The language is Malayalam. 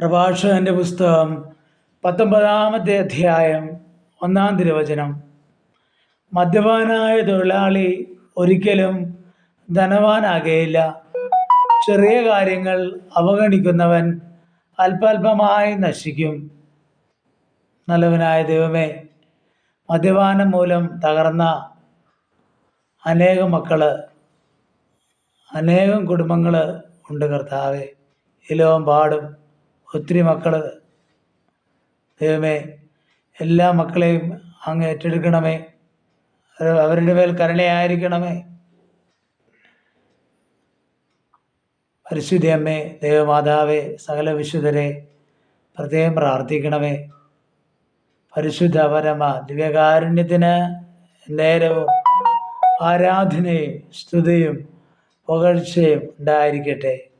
പ്രഭാഷകന്റെ പുസ്തകം പത്തൊമ്പതാമത്തെ അധ്യായം ഒന്നാം തിരുവചനം. മദ്യപാനായ തൊഴിലാളി ഒരിക്കലും ധനവാനാകുകയില്ല ചെറിയ കാര്യങ്ങൾ അവഗണിക്കുന്നവൻ അല്പാൽപമായി നശിക്കും. നല്ലവനായ ദൈവമേ മദ്യപാനം മൂലം തകർന്ന അനേകം മക്കൾ അനേകം കുടുംബങ്ങൾ ഉണ്ട് കർത്താവെ. ലോകം പാടും. ഒത്തിരി മക്കൾ ദൈവമേ എല്ലാ മക്കളെയും അങ്ങ് ഏറ്റെടുക്കണമേ. അവരുടെ മേൽ കരുണയായിരിക്കണമേ. പരിശുദ്ധി അമ്മേ ദൈവമാതാവേ സകല വിശുദ്ധരെ പ്രത്യേകം പ്രാർത്ഥിക്കണമേ. പരിശുദ്ധ പരമ ദിവ്യകാരുണ്യത്തിന് നേരവും ആരാധനയും സ്തുതിയും പുകഴ്ചയും ഉണ്ടായിരിക്കട്ടെ.